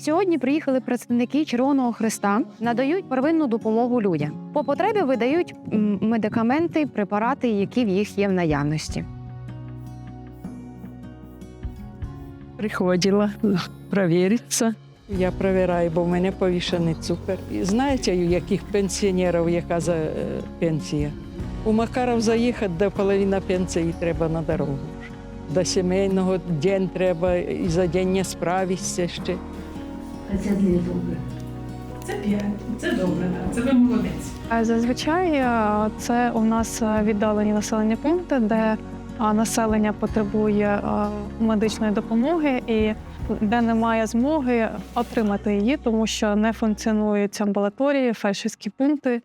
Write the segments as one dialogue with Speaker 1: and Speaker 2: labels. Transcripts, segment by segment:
Speaker 1: Сьогодні приїхали представники Червоного Христа, надають первинну допомогу людям. По потребі видають медикаменти, препарати, які в їх є в наявності.
Speaker 2: Приходила провіритися. Я перевіряю, бо в мене повішений цукор. І знаєте, у яких пенсіонерів яка за е, пенсія? У Макаров заїхати до половини пенсії треба на дорогу. До сімейного день треба і за день не справишся ще.
Speaker 3: А це не добре.
Speaker 4: Це п'ять. Це добре, так. Це ви молодець.
Speaker 5: Зазвичай е, це у нас е, віддалені населені пункти, де населення потребує е, медичної допомоги і де немає змоги отримати її, тому що не функціонують амбулаторії, фельдшерські пункти.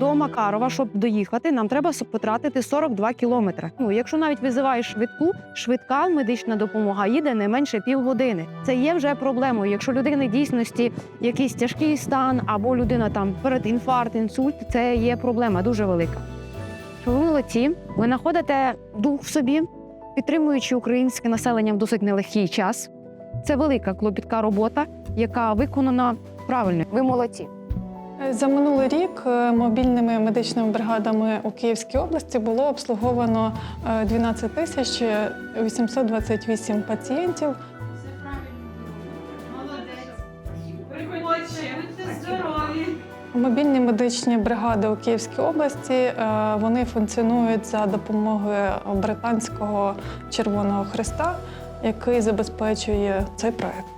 Speaker 1: До Макарова, щоб доїхати, нам треба потратити 42 кілометри. Ну, якщо навіть визиваєш швидку, швидка медична допомога їде не менше півгодини. Це є вже проблемою. Якщо людини дійсності якийсь тяжкий стан або людина там перед інфаркт, інсульт, це є проблема дуже велика. Ви молодці, ви знаходите дух в собі, підтримуючи українське населення в досить нелегкий час. Це велика клопітка робота, яка виконана правильно. Ви молодці.
Speaker 5: Е, За минулий рік е, мобільними медичними бригадами у Київській області було обслуговано е, 12 тисяч 828 пацієнтів.
Speaker 4: Приходьте, здорові.
Speaker 5: Мобільні медичні бригади у Київській області е, вони функціонують за допомогою британського Червоного Христа, який забезпечує цей проект.